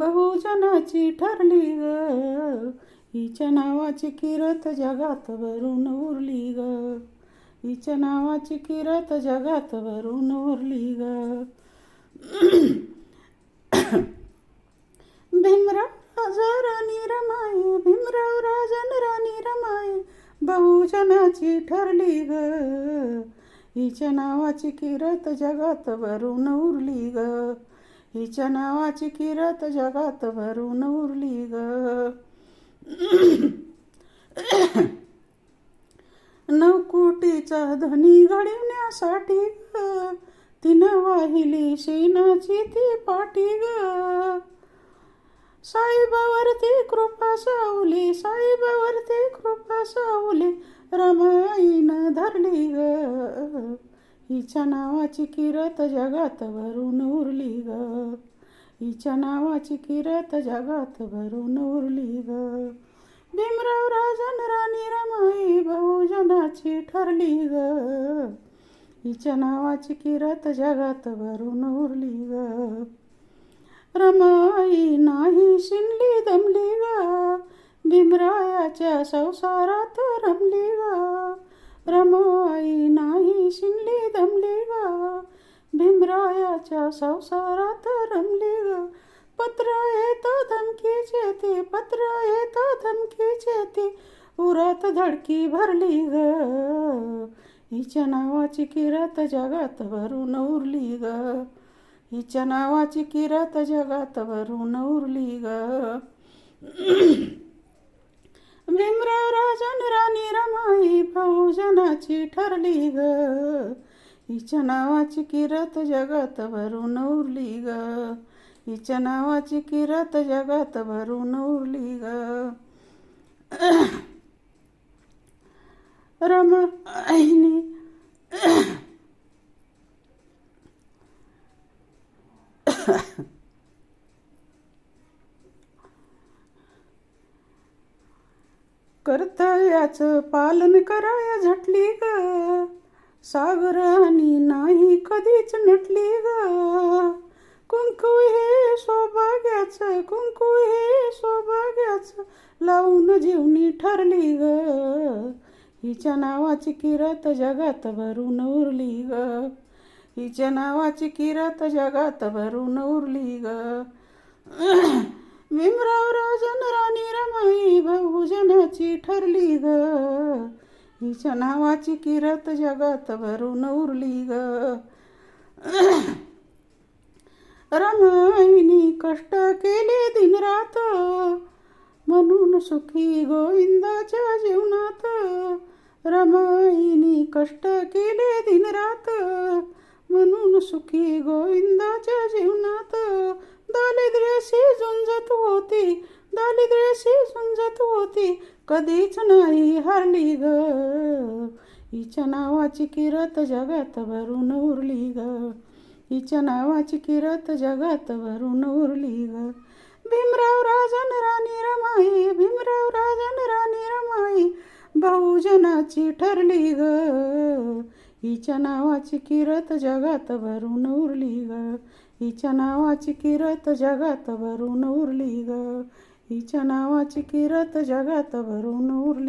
बहुजनाची ठरली ग. हिच्या नावाची किरत जगात भरून उरली ग. हिच्या नावाची किरत जगात भरून उरली ग. भीमराव राजा राणी रमाई. भीमराव राजन राणी रमाई. बहुजनाची ठरली ग. हिच्या नावाची किरत जगात भरून उरली ग. हिच्या नावाची किरत जगात भरून उरली ग. नवकोटीचा धनी घडवण्यासाठी ग. तिनं वाहिली शेणाची ती पाठी ग. साईबावरती कृपा सावली साईबावरती कृपा सावली रमाईनं धरली ग. हिच्या नावाची किरत जगात भरून उरली ग. हिच्या नावाची किरत जगात भरून उरली ग. भीमराव राजन राणी रमाई बहुजनाची ठरली ग. हिच्या नावाची किरत जगात भरून उरली ग. रमाई नाही शिनली दमली ग. भीमरायाच्या संसारात रमली ग रमाई नाही शिनली दमली ग पत्राच्या संसारात रमली ग. पत्र येत धमकीचे ते पत्र येतो धमकीचे ते. उरात धडकी भरली ग. हिच्या नावाची किरत जगात भरून उरली ग. हिच्या नावाची किरत जगात भरून उरली ग. भीमराव राजन राणी रमाई बहुजनाची ठरली ग. हिच्या नावाची किरत जगात भरून उरली ग. हिच्या नावाची किरत जगात भरून उरली ग. रमा करता याच पालन कराया झटली ग. सागरानी नाही कधीच नटली ग. कुंकू हे सौभाग्याचं कुंकू हे सौभाग्याचं लावून जीवनी ठरली ग. हिच्या नावाची किरत जगात भरून उरली ग. हिच्या नावाची किरत जगात भरून उरली ग. भीमराव राजन राणी रमाई बहुजनाची ठरली ग. हिच्या नावाची किरत जगात भरून उरली ग. रमाईनी कष्ट केले दिनरात म्हणून सुखी गोविंदाच्या जीवनात. रमाईनी कष्ट केले दिनरात म्हणून सुखी गोविंदाच्या जीवनात. दारिद्र्याशी झुंजत होती दारिद्र्याशी झुंजत होती कधीच नाही हारली ग. हिच्या नावाची किरत जगात भरून उरली ग. हिच्या नावाची किरत जगात भरून उरली ग. भीमराव राजन राणी रमाई भीमराव राजन राणी रमाई बहुजनाची ठरली ग. हिच्या नावाची किरत जगात भरून उरली ग. हिच्या नावाची किरत जगात भरून उरली ग. हिच्या नावाची किरत जगात भरून उरली